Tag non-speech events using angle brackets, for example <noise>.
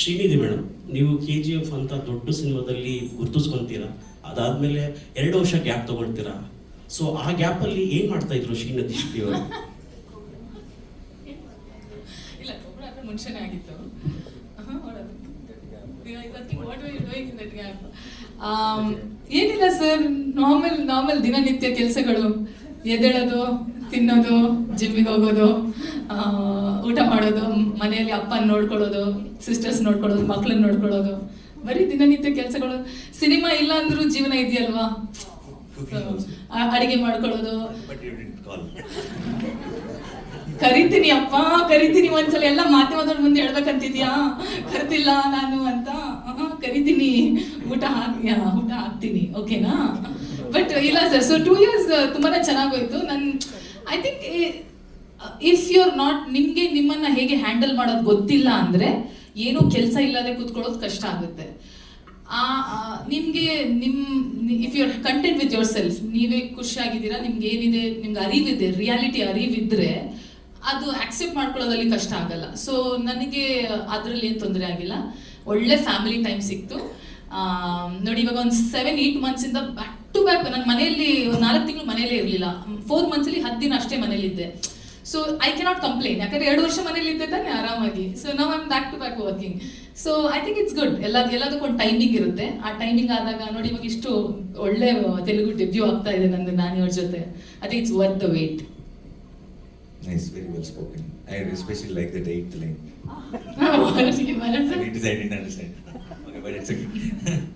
Srinidhi madam ನೀವು K G F ಅಂತ ದೊಡ್ಡ ಸಿನಿಮಾದಲ್ಲಿ ಗುರುತಿಸ್ಕೊಂತೀರಾ? ಅದಾದ್ಮೇಲೆ ಎರಡು ವರ್ಷ ಗ್ಯಾಪ್ ತಗೊಳ್ತೀರಾ? ಸೊ ಆ ಗ್ಯಾಪಲ್ಲಿ ಏನು ಮಾಡ್ತಾ ಇದ್ರು ಶ್ರೀನಿಧಿ ಶೆಟ್ಟಿ ಅವರು? ಇಲ್ಲ ಆಗಿತ್ತು? Um, ಏನಿಲ್ಲ ಸರ್ ನಾರ್ಮಲ್ ನಾರ್ಮಲ್ ದಿನನಿತ್ಯ ಕೆಲಸಗಳು. ಎದ್ದೇಳೋದು ತಿನ್ನೋದು ಜಿಮ್ಮಿಗೆ ಹೋಗೋದು ಊಟ ಮಾಡೋದು ಮನೆಯಲ್ಲಿ ಅಪ್ಪನ ನೋಡ್ಕೊಳ್ಳೋದು ಸಿಸ್ಟರ್ಸ್ ನೋಡ್ಕೊಳ್ಳೋದು ಮಕ್ಕಳನ್ನ ನೋಡ್ಕೊಳ್ಳೋದು. ಬರೀ ದಿನನಿತ್ಯ ಕೆಲಸಗಳು. ಸಿನಿಮಾ ಇಲ್ಲ ಅಂದ್ರೂ ಜೀವನ ಇದೆಯಲ್ವಾ? ಅಡಿಗೆ ಮಾಡ್ಕೊಳ್ಳೋದು. ಕರಿತೀನಿ ಅಪ್ಪ ಕರಿತೀನಿ ಒಂದ್ಸಲ. ಎಲ್ಲ ಮಾಧ್ಯಮದವ್ರ ಮುಂದೆ ಹೇಳ್ಬೇಕಂತಿದ್ಯಾ? ಕರ್ತಿಲ್ಲ ನಾನು ಅಂತ. ಕರಿತೀನಿ. ಊಟ ಹಾಕ್ ಊಟ ಹಾಕ್ತೀನಿ. ಓಕೆನಾ ಬಟ್ ಇಲ್ಲ ಸರ್ ಸೊ ಟೂ ಇಯರ್ಸ್ ತುಂಬಾನೇ ಚೆನ್ನಾಗೋಯ್ತು. ನನ್ I think if you are not ನಿಮ್ಗೆ ನಿಮ್ಮನ್ನ ಹೇಗೆ ಹ್ಯಾಂಡಲ್ ಮಾಡೋದು ಗೊತ್ತಿಲ್ಲ ಅಂದ್ರೆ ಏನು ಕೆಲಸ ಇಲ್ಲದೆ ಕೂತ್ಕೊಳ್ಳೋದು ಕಷ್ಟ ಆಗುತ್ತೆ. ಆ ನಿಮ್ಗೆ ನಿಮ್ if you are content with yourself ನೀವೇ ಖುಷಿಯಾಗಿದ್ದೀರಾ, ನಿಮ್ಗೆ ಏನಿದೆ, ನಿಮ್ಗೆ ಅರಿವಿದೆ ರಿಯಾಲಿಟಿ ಅರಿವಿದ್ರೆ ಅದು ಆಕ್ಸೆಪ್ಟ್ ಮಾಡ್ಕೊಳ್ಳೋದಲ್ಲಿ ಕಷ್ಟ ಆಗಲ್ಲ. ಸೊ ನನಗೆ ಅದರಲ್ಲಿ ಏನು ತೊಂದರೆ ಆಗಿಲ್ಲ. ಒಳ್ಳೆ ಫ್ಯಾಮಿಲಿ ಟೈಮ್ ಸಿಕ್ತು. ನೋಡಿ, ಇವಾಗ ಒಂದು ಸೆವೆನ್ ಏಯ್ಟ್ ಮಂತ್ಸಿಂದ ಬ್ಯಾಕ್ ಬ್ಯಾಕ್ ನನ್ನ ಮನೆಯಲ್ಲಿ ನಾಲ್ಕು ತಿಂಗಳು ಮನೆಯಲ್ಲೇ ಇರಲಿಲ್ಲ. ಫೋರ್ ಮಂತ್ಸಲ್ಲಿ ಹತ್ತು ದಿನ ಅಷ್ಟೇ ಮನೇಲಿದ್ದೆ ಸೊ ಐ ಕೆನಾಟ್ ಕಂಪ್ಲೇನ್ ಯಾಕಂದ್ರೆ ಎರಡು ವರ್ಷ ಮನೇಲಿ ಇದ್ದೆ ತಾನೆ ಆರಾಮಾಗಿ. ಸೊ ನಾವು I'm back to back working so I think it's good ಎಲ್ಲ ಎಲ್ಲದಕ್ಕೂ ಒಂದು ಟೈಮಿಂಗ್ ಇರುತ್ತೆ. ಆ ಟೈಮಿಂಗ್ ಆದಾಗ ನೋಡಿ ಇವಾಗ ಇಷ್ಟು ಒಳ್ಳೆ ತೆಲುಗು ಡೆಬ್ಯೂ ಆಗ್ತಾ ಇದೆ ನಂದು ನಾನು ಇವ್ರ ಜೊತೆ. I think it's worth the wait Nice, very well spoken. I especially like that eighth line. ಬರುತ್ತೆ It is, I didn't understand. Okay, but it's okay. <laughs>